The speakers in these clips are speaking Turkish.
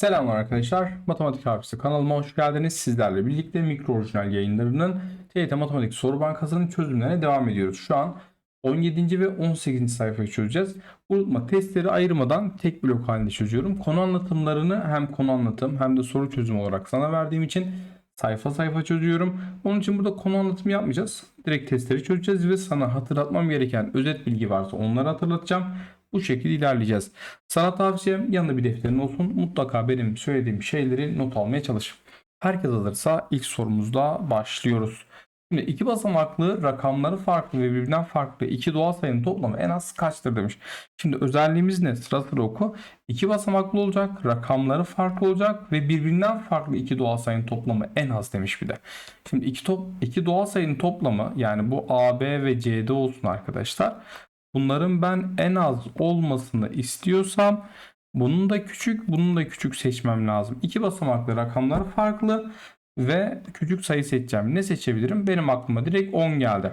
Selamlar arkadaşlar. Matematik Abisi kanalıma hoş geldiniz. Sizlerle birlikte mikro orijinal yayınlarının TYT Matematik Soru Bankası'nın çözümlerine devam ediyoruz. Şu an 17. ve 18. sayfayı çözeceğiz. Unutma testleri ayırmadan tek blok halinde çözüyorum. Konu anlatımlarını hem konu anlatım hem de soru çözüm olarak sana verdiğim için sayfa sayfa çözüyorum. Onun için burada konu anlatımı yapmayacağız. Direkt testleri çözeceğiz ve sana hatırlatmam gereken özet bilgi varsa onları hatırlatacağım. Bu şekilde ilerleyeceğiz. Sana tavsiyem yanında bir defterin olsun. Mutlaka benim söylediğim şeyleri not almaya çalış. Herkes hazırsa ilk sorumuzla başlıyoruz. Şimdi iki basamaklı rakamları farklı ve birbirinden farklı iki doğal sayının toplamı en az kaçtır demiş. Şimdi özelliğimiz ne? Sıra sıra oku. İki basamaklı olacak, rakamları farklı olacak ve birbirinden farklı iki doğal sayının toplamı en az demiş bir de. Şimdi iki, top, iki doğal sayının toplamı yani bu AB ve CD olsun arkadaşlar. Bunların ben en az olmasını istiyorsam bunun da küçük, bunun da küçük seçmem lazım. İki basamaklı rakamlar farklı ve küçük sayı seçeceğim. Ne seçebilirim? Benim aklıma direkt 10 geldi.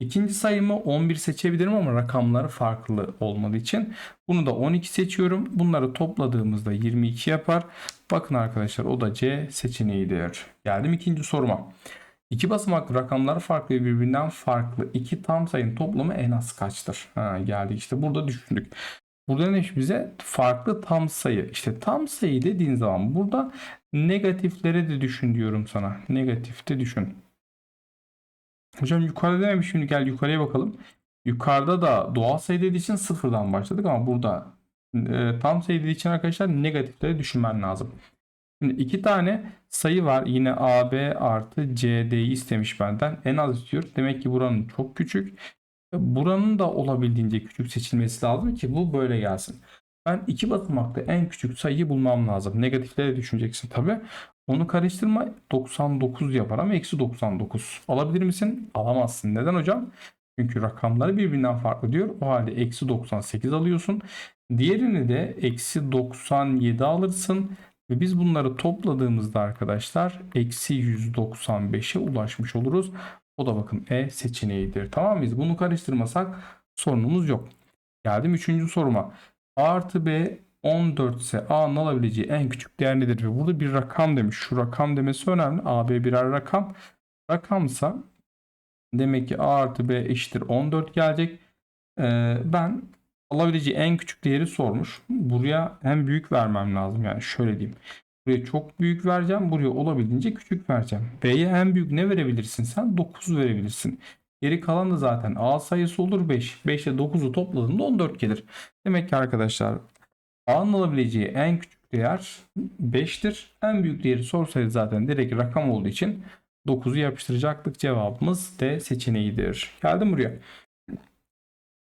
İkinci sayımı 11 seçebilirim ama rakamları farklı olmadığı için bunu da 12 seçiyorum. Bunları topladığımızda 22 yapar. Bakın arkadaşlar o da C seçeneğidir. Geldim ikinci soruma. İki basamaklı rakamlar farklı ve birbirinden farklı iki tam sayının toplamı en az kaçtır? Ha, geldik işte burada düşündük. Burada ne bize? Farklı tam sayı. İşte tam sayı dediğin zaman burada negatifleri de düşün diyorum sana. Negatifte düşün. Hocam yukarıda dememiş şimdi gel yukarıya bakalım. Yukarıda da doğal sayı dediği için sıfırdan başladık ama burada e, tam sayı dediği için arkadaşlar negatifleri düşünmen lazım. Şimdi iki tane sayı var. Yine AB artı CD'yi istemiş benden. En az istiyor. Demek ki buranın çok küçük. Buranın da olabildiğince küçük seçilmesi lazım ki bu böyle gelsin. Ben iki basamaklı en küçük sayıyı bulmam lazım. Negatifleri düşüneceksin tabi. Onu karıştırma 99 yapar ama eksi 99. Alabilir misin? Alamazsın. Neden hocam? Çünkü rakamları birbirinden farklı diyor. O halde eksi 98 alıyorsun. Diğerini de eksi 97 alırsın. Ve biz bunları topladığımızda arkadaşlar eksi 195'e ulaşmış oluruz. O da bakın E seçeneğidir. Tamam mıyız? Bunu karıştırmasak sorunumuz yok. Geldim 3. soruma. A artı B 14 ise A'nın alabileceği en küçük değer nedir? Ve burada bir rakam demiş. Şu rakam demesi önemli. A, B birer rakam. Rakamsa demek ki A artı B eşittir 14 gelecek. Ee, ben alabileceği en küçük değeri sormuş. Buraya en büyük vermem lazım. Yani şöyle diyeyim. Buraya çok büyük vereceğim. Buraya olabildiğince küçük vereceğim. B'ye en büyük ne verebilirsin sen? 9 verebilirsin. Geri kalan da zaten A sayısı olur 5. 5 ile 9'u topladığında 14 gelir. Demek ki arkadaşlar A'nın alabileceği en küçük değer 5'tir. En büyük değeri sorsaydı zaten direkt rakam olduğu için 9'u yapıştıracaktık. Cevabımız D seçeneğidir. Geldim buraya.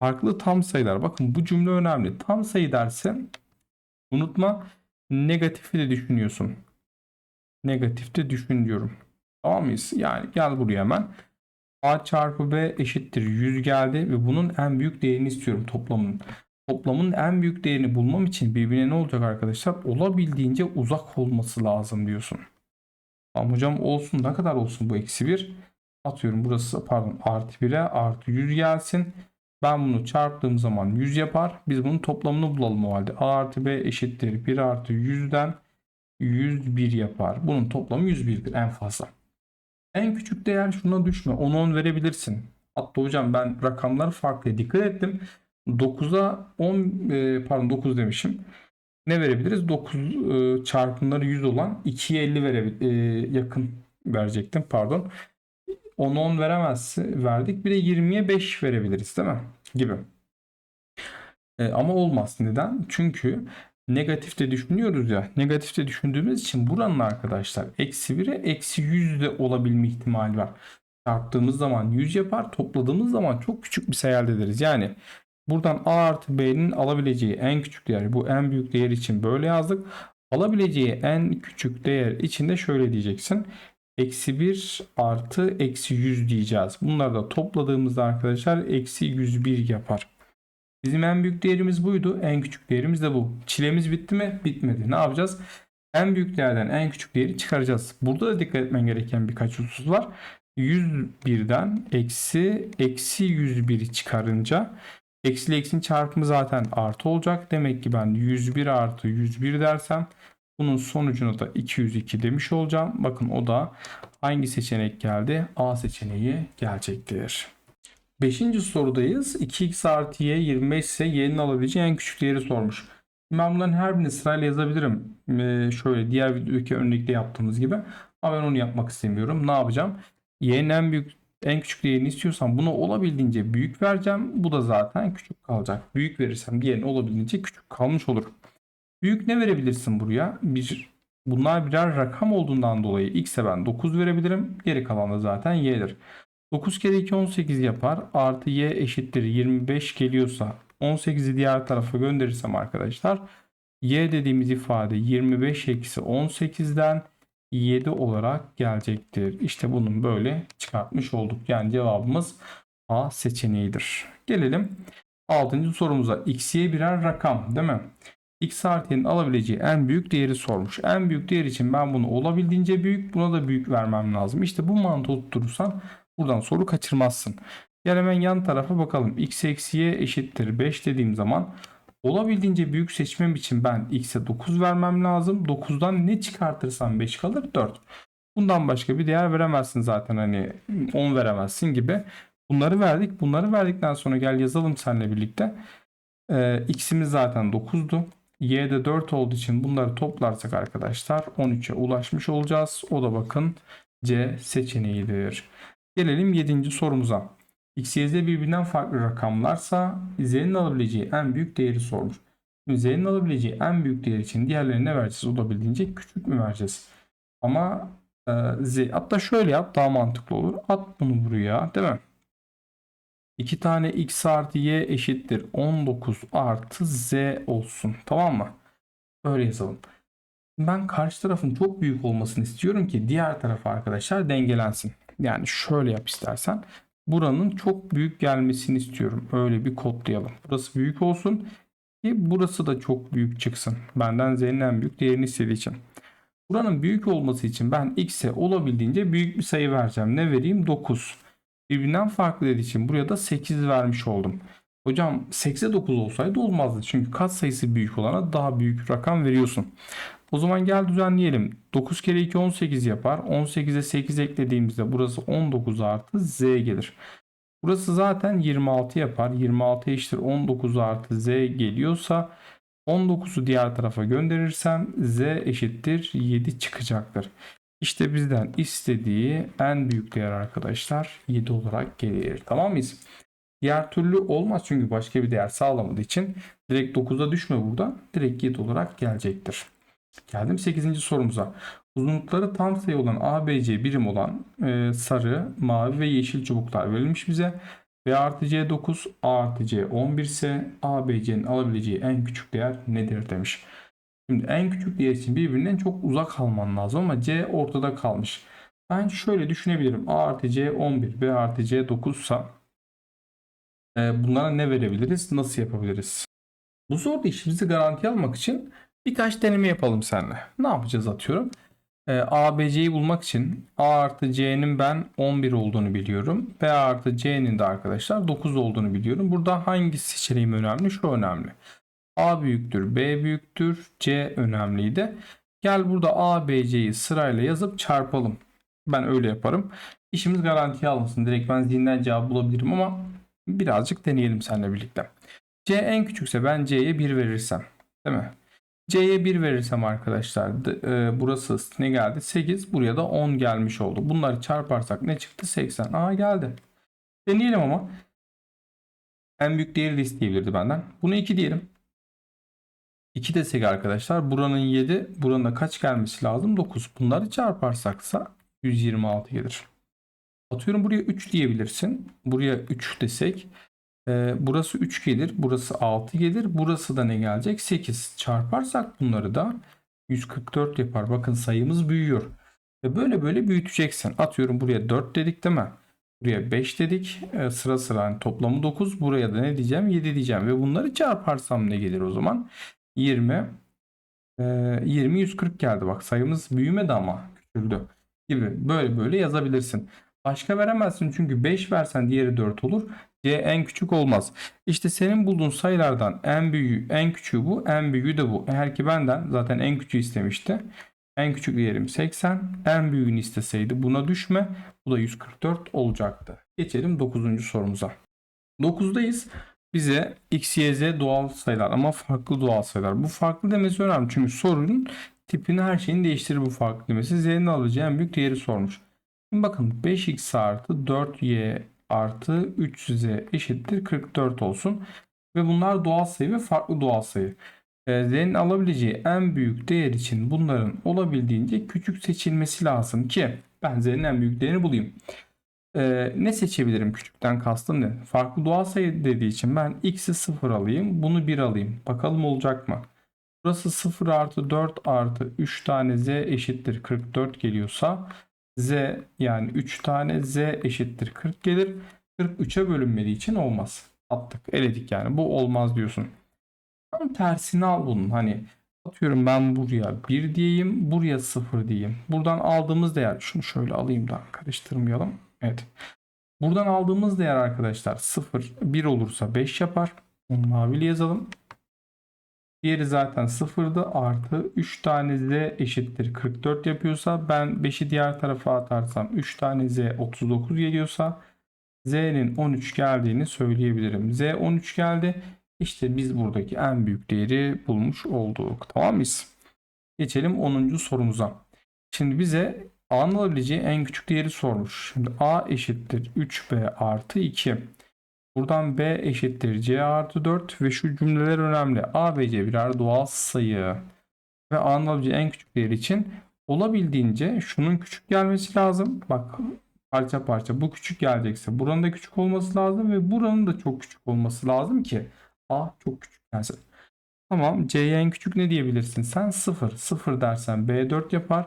Farklı tam sayılar. Bakın bu cümle önemli. Tam sayı dersen unutma negatifi de düşünüyorsun. Negatifte düşün diyorum. Tamam mıyız? Yani gel buraya hemen. A çarpı B eşittir 100 geldi ve bunun en büyük değerini istiyorum toplamın. Toplamın en büyük değerini bulmam için birbirine ne olacak arkadaşlar? Olabildiğince uzak olması lazım diyorsun. Tamam hocam olsun ne kadar olsun bu eksi 1? Atıyorum burası pardon artı 1'e artı 100 gelsin. Ben bunu çarptığım zaman 100 yapar. Biz bunun toplamını bulalım o halde. A artı B eşittir 1 artı 100'den 101 yapar. Bunun toplamı 101'dir en fazla. En küçük değer şuna düşme. 10-10 verebilirsin. Hatta hocam ben rakamları farklı dikkat ettim. 9'a 10 e, pardon 9 demişim. Ne verebiliriz? 9 e, çarpımları 100 olan 2'ye 50 verebil e, yakın verecektim pardon. 10 10 veremezse verdik. Bir de 20'ye 5 verebiliriz değil mi? Gibi. E, ama olmaz. Neden? Çünkü negatifte düşünüyoruz ya. Negatifte düşündüğümüz için buranın arkadaşlar eksi 1'e eksi 100 de olabilme ihtimali var. Çarptığımız zaman 100 yapar. Topladığımız zaman çok küçük bir sayı elde ederiz. Yani buradan A artı B'nin alabileceği en küçük değer. Bu en büyük değer için böyle yazdık. Alabileceği en küçük değer için de şöyle diyeceksin. Eksi 1 artı eksi 100 diyeceğiz. Bunları da topladığımızda arkadaşlar eksi 101 yapar. Bizim en büyük değerimiz buydu. En küçük değerimiz de bu. Çilemiz bitti mi? Bitmedi. Ne yapacağız? En büyük değerden en küçük değeri çıkaracağız. Burada da dikkat etmen gereken birkaç husus var. 101'den eksi eksi 101'i çıkarınca eksi ile eksinin çarpımı zaten artı olacak. Demek ki ben 101 artı 101 dersem Bunun sonucunu da 202 demiş olacağım. Bakın o da hangi seçenek geldi? A seçeneği gelecektir. Beşinci sorudayız. 2x artı y 25 ise y'nin alabileceği en küçük değeri sormuş. Ben bunların her birini sırayla yazabilirim. Ee, şöyle diğer videodaki örnekte yaptığımız gibi. Ama ben onu yapmak istemiyorum. Ne yapacağım? Y'nin en büyük en küçük değerini istiyorsam bunu olabildiğince büyük vereceğim. Bu da zaten küçük kalacak. Büyük verirsem diğerini olabildiğince küçük kalmış olur. Büyük ne verebilirsin buraya? Bir bunlar birer rakam olduğundan dolayı x'e ben 9 verebilirim. Geri kalan da zaten y'dir. 9 kere 2 18 yapar. Artı y eşittir 25 geliyorsa 18'i diğer tarafa gönderirsem arkadaşlar y dediğimiz ifade 25 eksi 18'den 7 olarak gelecektir. İşte bunun böyle çıkartmış olduk. Yani cevabımız A seçeneğidir. Gelelim 6. sorumuza. x'ye birer rakam değil mi? X artı'nın alabileceği en büyük değeri sormuş. En büyük değer için ben bunu olabildiğince büyük buna da büyük vermem lazım. İşte bu mantığı tutturursan buradan soru kaçırmazsın. Gel hemen yan tarafa bakalım. x eksi y eşittir 5 dediğim zaman olabildiğince büyük seçmem için ben x'e 9 vermem lazım. 9'dan ne çıkartırsam 5 kalır 4. Bundan başka bir değer veremezsin zaten hani 10 veremezsin gibi. Bunları verdik. Bunları verdikten sonra gel yazalım seninle birlikte. Ee, x'imiz zaten 9'du. Y'de 4 olduğu için bunları toplarsak arkadaşlar 13'e ulaşmış olacağız. O da bakın C seçeneğidir. Gelelim 7. sorumuza. X, Y, Z birbirinden farklı rakamlarsa Z'nin alabileceği en büyük değeri sormuş. Z'nin alabileceği en büyük değer için diğerlerine ne vereceğiz? Olabildiğince küçük mü vereceğiz? Ama e, Z hatta şöyle yap daha mantıklı olur. At bunu buraya değil mi? 2 tane x artı y eşittir 19 artı z olsun. Tamam mı? Öyle yazalım. Ben karşı tarafın çok büyük olmasını istiyorum ki diğer taraf arkadaşlar dengelensin. Yani şöyle yap istersen. Buranın çok büyük gelmesini istiyorum. Öyle bir kodlayalım. Burası büyük olsun ki burası da çok büyük çıksın. Benden z'nin en büyük değerini istediği için. Buranın büyük olması için ben x'e olabildiğince büyük bir sayı vereceğim. Ne vereyim? 9 birbirinden farklı dediği için buraya da 8 vermiş oldum. Hocam 8'e 9 olsaydı olmazdı. Çünkü kat sayısı büyük olana daha büyük rakam veriyorsun. O zaman gel düzenleyelim. 9 kere 2 18 yapar. 18'e 8 eklediğimizde burası 19 artı z gelir. Burası zaten 26 yapar. 26 eşittir 19 artı z geliyorsa 19'u diğer tarafa gönderirsem z eşittir 7 çıkacaktır. İşte bizden istediği en büyük değer arkadaşlar 7 olarak gelir. Tamam mıyız? Diğer türlü olmaz çünkü başka bir değer sağlamadığı için direkt 9'a düşme burada. Direkt 7 olarak gelecektir. Geldim 8. sorumuza. Uzunlukları tam sayı olan ABC birim olan e, sarı, mavi ve yeşil çubuklar verilmiş bize. B artı C 9, A artı C 11 ise ABC'nin alabileceği en küçük değer nedir demiş. Şimdi en küçük değer için birbirinden çok uzak kalman lazım ama C ortada kalmış. Ben şöyle düşünebilirim. A artı C 11, B artı C 9 ise bunlara ne verebiliriz? Nasıl yapabiliriz? Bu soruda işimizi garanti almak için birkaç deneme yapalım seninle. Ne yapacağız atıyorum. E, A, B, C'yi bulmak için A artı C'nin ben 11 olduğunu biliyorum. B artı C'nin de arkadaşlar 9 olduğunu biliyorum. Burada hangi seçeneğim önemli? Şu önemli. A büyüktür, B büyüktür, C önemliydi. Gel burada A, B, C'yi sırayla yazıp çarpalım. Ben öyle yaparım. İşimiz garantiye almasın. Direkt ben zihinden cevap bulabilirim ama birazcık deneyelim seninle birlikte. C en küçükse ben C'ye 1 verirsem. Değil mi? C'ye 1 verirsem arkadaşlar e, burası ne geldi? 8. Buraya da 10 gelmiş oldu. Bunları çarparsak ne çıktı? 80. Aa geldi. Deneyelim ama. En büyük değeri de isteyebilirdi benden. Bunu 2 diyelim. 2 desek arkadaşlar buranın 7 buranın da kaç gelmesi lazım 9 bunları çarparsaksa 126 gelir. Atıyorum buraya 3 diyebilirsin. Buraya 3 desek e, burası 3 gelir burası 6 gelir burası da ne gelecek 8 çarparsak bunları da 144 yapar. Bakın sayımız büyüyor. Ve böyle böyle büyüteceksin. Atıyorum buraya 4 dedik değil mi? Buraya 5 dedik. E, sıra sıra yani toplamı 9. Buraya da ne diyeceğim? 7 diyeceğim. Ve bunları çarparsam ne gelir o zaman? 20 20 140 geldi bak sayımız büyümedi ama küçüldü gibi böyle böyle yazabilirsin. Başka veremezsin çünkü 5 versen diğeri 4 olur. C en küçük olmaz. İşte senin bulduğun sayılardan en büyüğü, en küçüğü bu, en büyüğü de bu. Eğer ki benden zaten en küçüğü istemişti. En küçük diyelim 80. En büyüğünü isteseydi buna düşme. Bu da 144 olacaktı. Geçelim 9. sorumuza. 9'dayız. Bize x, y, z doğal sayılar ama farklı doğal sayılar. Bu farklı demesi önemli. Çünkü sorunun tipini her şeyini değiştirir bu farklı demesi. Z'nin alacağı en büyük değeri sormuş. Şimdi bakın 5x artı 4y artı 3z eşittir 44 olsun. Ve bunlar doğal sayı ve farklı doğal sayı. Ee, Z'nin alabileceği en büyük değer için bunların olabildiğince küçük seçilmesi lazım ki ben Z'nin en büyük değerini bulayım. Ee, ne seçebilirim küçükten kastım ne? Farklı doğal sayı dediği için ben x'i 0 alayım bunu 1 alayım. Bakalım olacak mı? Burası 0 artı 4 artı 3 tane z eşittir 44 geliyorsa z yani 3 tane z eşittir 40 gelir. 43'e bölünmediği için olmaz. Attık eledik yani bu olmaz diyorsun. Tam tersini al bunun hani atıyorum ben buraya 1 diyeyim buraya 0 diyeyim. Buradan aldığımız değer şunu şöyle alayım da karıştırmayalım. Evet. Buradan aldığımız değer arkadaşlar 0 1 olursa 5 yapar. Onu mavili yazalım. Diğeri zaten 0'dı artı 3 tane z eşittir 44 yapıyorsa ben 5'i diğer tarafa atarsam 3 tane z 39 geliyorsa z'nin 13 geldiğini söyleyebilirim. z 13 geldi. İşte biz buradaki en büyük değeri bulmuş olduk. Tamam mıyız? Geçelim 10. sorumuza. Şimdi bize a'nın alabileceği en küçük değeri sormuş. Şimdi a eşittir 3b artı 2. Buradan b eşittir c artı 4 ve şu cümleler önemli. a ve c birer doğal sayı. Ve a'nın alabileceği en küçük değer için olabildiğince şunun küçük gelmesi lazım. Bak parça parça bu küçük gelecekse buranın da küçük olması lazım ve buranın da çok küçük olması lazım ki a çok küçük gelsin. Tamam c'ye en küçük ne diyebilirsin sen? 0. 0 dersen b 4 yapar.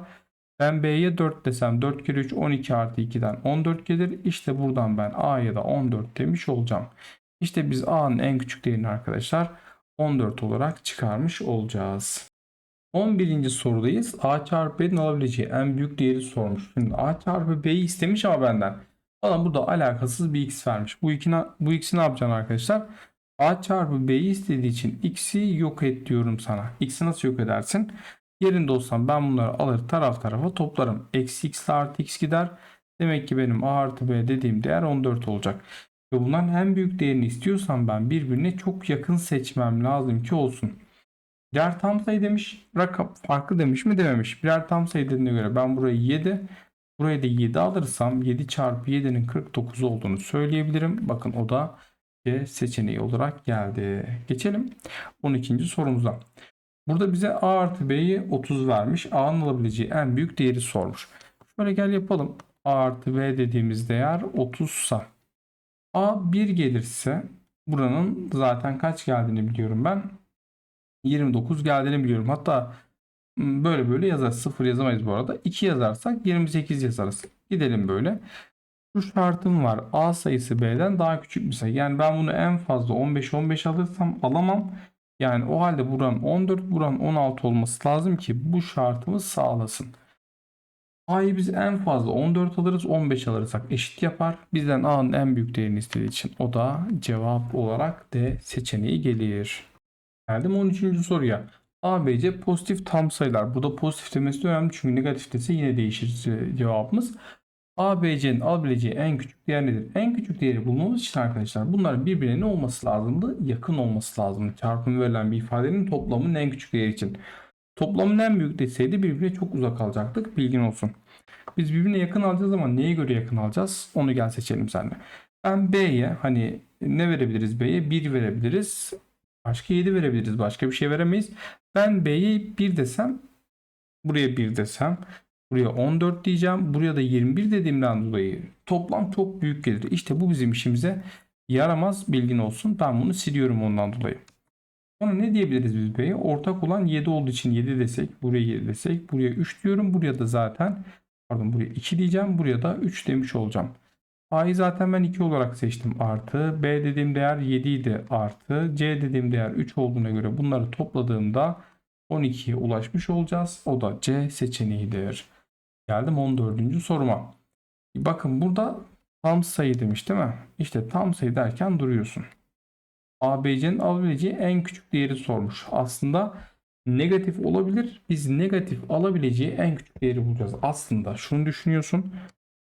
Ben B'ye 4 desem 4 kere 3 12 artı 2'den 14 gelir. İşte buradan ben A'ya da 14 demiş olacağım. İşte biz A'nın en küçük değerini arkadaşlar 14 olarak çıkarmış olacağız. 11. sorudayız. A çarpı B'nin alabileceği en büyük değeri sormuş. Şimdi A çarpı B'yi istemiş ama benden. Bana burada alakasız bir x vermiş. Bu, ikine, bu x'i ne yapacaksın arkadaşlar? A çarpı B'yi istediği için x'i yok et diyorum sana. X'i nasıl yok edersin? Yerinde olsam ben bunları alır taraf tarafa toplarım. Eksi x ile artı x gider. Demek ki benim a artı b dediğim değer 14 olacak. Ve bunların en büyük değerini istiyorsam ben birbirine çok yakın seçmem lazım ki olsun. Birer tam sayı demiş. Rakam farklı demiş mi dememiş. Birer tam sayı dediğine göre ben burayı 7 burayı da 7 alırsam 7 çarpı 7'nin 49 olduğunu söyleyebilirim. Bakın o da C seçeneği olarak geldi. Geçelim 12. sorumuza. Burada bize A artı B'yi 30 vermiş. A'nın alabileceği en büyük değeri sormuş. Şöyle gel yapalım. A artı B dediğimiz değer 30 sa. A 1 gelirse buranın zaten kaç geldiğini biliyorum ben. 29 geldiğini biliyorum. Hatta böyle böyle yazarız. 0 yazamayız bu arada. 2 yazarsak 28 yazarız. Gidelim böyle. Şu şartım var. A sayısı B'den daha küçük bir sayı. Yani ben bunu en fazla 15-15 alırsam alamam. Yani o halde buranın 14, buranın 16 olması lazım ki bu şartımız sağlasın. A'yı biz en fazla 14 alırız, 15 alırsak eşit yapar. Bizden A'nın en büyük değerini istediği için o da cevap olarak D seçeneği gelir. Geldim 13. soruya. A, B, C pozitif tam sayılar. Burada pozitif demesi de önemli çünkü negatif dese yine değişir cevabımız. A, B, C'nin alabileceği en küçük değer nedir? En küçük değeri bulmamız için arkadaşlar bunların birbirine ne olması lazımdı? Yakın olması lazım. Çarpım verilen bir ifadenin toplamının en küçük değeri için. Toplamın en büyük deseydi birbirine çok uzak alacaktık. Bilgin olsun. Biz birbirine yakın alacağız ama neye göre yakın alacağız? Onu gel seçelim seninle. Ben B'ye hani ne verebiliriz B'ye? 1 verebiliriz. Başka 7 verebiliriz. Başka bir şey veremeyiz. Ben B'ye 1 desem buraya 1 desem Buraya 14 diyeceğim. Buraya da 21 dediğimden dolayı toplam çok büyük gelir. İşte bu bizim işimize yaramaz bilgin olsun. Ben bunu siliyorum ondan dolayı. Sonra ne diyebiliriz biz B'ye? Ortak olan 7 olduğu için 7 desek. Buraya 7 desek. Buraya 3 diyorum. Buraya da zaten pardon buraya 2 diyeceğim. Buraya da 3 demiş olacağım. A'yı zaten ben 2 olarak seçtim artı. B dediğim değer 7 idi artı. C dediğim değer 3 olduğuna göre bunları topladığımda 12'ye ulaşmış olacağız. O da C seçeneğidir. Geldim 14. soruma. Bakın burada Tam sayı demiş değil mi? İşte tam sayı derken duruyorsun. ABC'nin alabileceği en küçük değeri sormuş. Aslında negatif olabilir. Biz negatif alabileceği en küçük değeri bulacağız. Aslında şunu düşünüyorsun.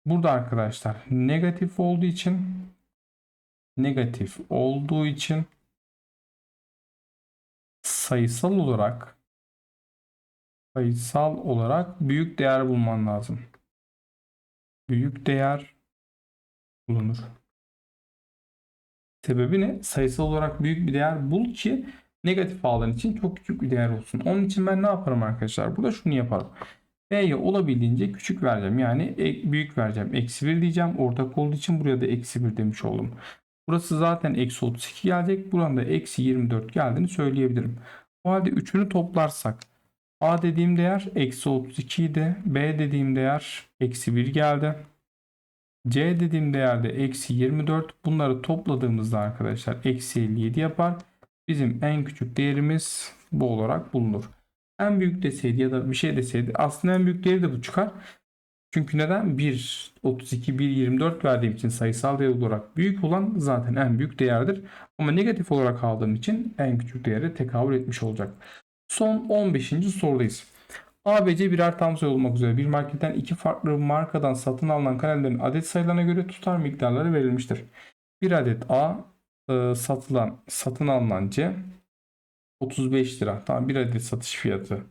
Burada arkadaşlar negatif olduğu için negatif olduğu için sayısal olarak sayısal olarak büyük değer bulman lazım. Büyük değer bulunur. Sebebi ne? Sayısal olarak büyük bir değer bul ki negatif alan için çok küçük bir değer olsun. Onun için ben ne yaparım arkadaşlar? Burada şunu yaparım. B'ye olabildiğince küçük vereceğim. Yani e- büyük vereceğim. Eksi 1 diyeceğim. Ortak olduğu için buraya da eksi 1 demiş oldum. Burası zaten eksi 32 gelecek. Buranın da eksi 24 geldiğini söyleyebilirim. O halde üçünü toplarsak A dediğim değer eksi 32 idi. B dediğim değer eksi 1 geldi. C dediğim değerde eksi 24. Bunları topladığımızda arkadaşlar eksi 57 yapar. Bizim en küçük değerimiz bu olarak bulunur. En büyük deseydi ya da bir şey deseydi aslında en büyük değeri de bu çıkar. Çünkü neden? 1, 32, 1, 24 verdiğim için sayısal değer olarak büyük olan zaten en büyük değerdir. Ama negatif olarak aldığım için en küçük değere tekabül etmiş olacak. Son 15. sorudayız. ABC birer tam sayı olmak üzere bir marketten iki farklı markadan satın alınan kalemlerin adet sayılarına göre tutar miktarları verilmiştir. Bir adet A e, satılan satın alınan C 35 lira. Tamam bir adet satış fiyatı.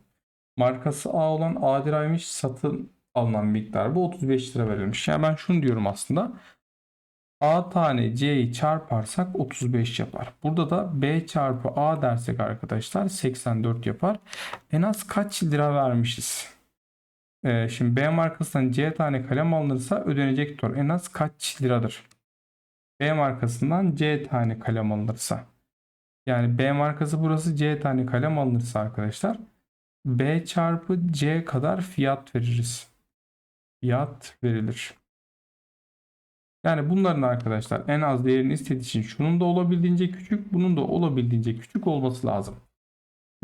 Markası A olan A liraymış. Satın alınan miktar bu 35 lira verilmiş. Yani ben şunu diyorum aslında. A tane C'yi çarparsak 35 yapar. Burada da B çarpı A dersek arkadaşlar 84 yapar. En az kaç lira vermişiz? Ee, şimdi B markasından C tane kalem alınırsa ödenecek tutar. En az kaç liradır? B markasından C tane kalem alınırsa. Yani B markası burası C tane kalem alınırsa arkadaşlar. B çarpı C kadar fiyat veririz. Fiyat verilir. Yani bunların arkadaşlar en az değerini istediği için şunun da olabildiğince küçük, bunun da olabildiğince küçük olması lazım.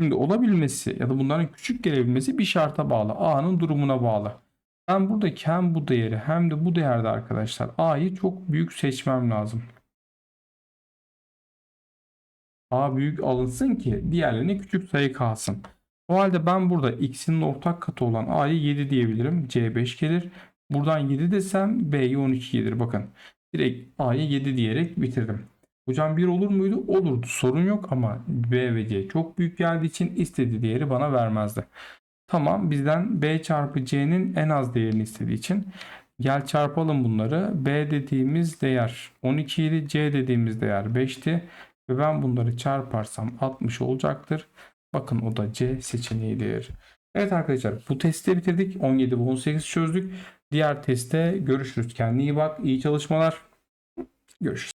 Şimdi olabilmesi ya da bunların küçük gelebilmesi bir şarta bağlı. A'nın durumuna bağlı. Ben buradaki hem bu değeri hem de bu değerde arkadaşlar A'yı çok büyük seçmem lazım. A büyük alınsın ki diğerlerine küçük sayı kalsın. O halde ben burada x'in ortak katı olan A'yı 7 diyebilirim. C 5 gelir. Buradan 7 desem B'ye 12 gelir. Bakın direkt A'ya 7 diyerek bitirdim. Hocam 1 olur muydu? Olurdu. Sorun yok ama B ve C çok büyük geldiği için istediği değeri bana vermezdi. Tamam bizden B çarpı C'nin en az değerini istediği için gel çarpalım bunları. B dediğimiz değer 12 idi. C dediğimiz değer 5'ti. Ve ben bunları çarparsam 60 olacaktır. Bakın o da C seçeneğidir. Evet arkadaşlar bu testi bitirdik. 17 ve 18 çözdük. Diğer testte görüşürüz. Kendine iyi bak. İyi çalışmalar. Görüşürüz.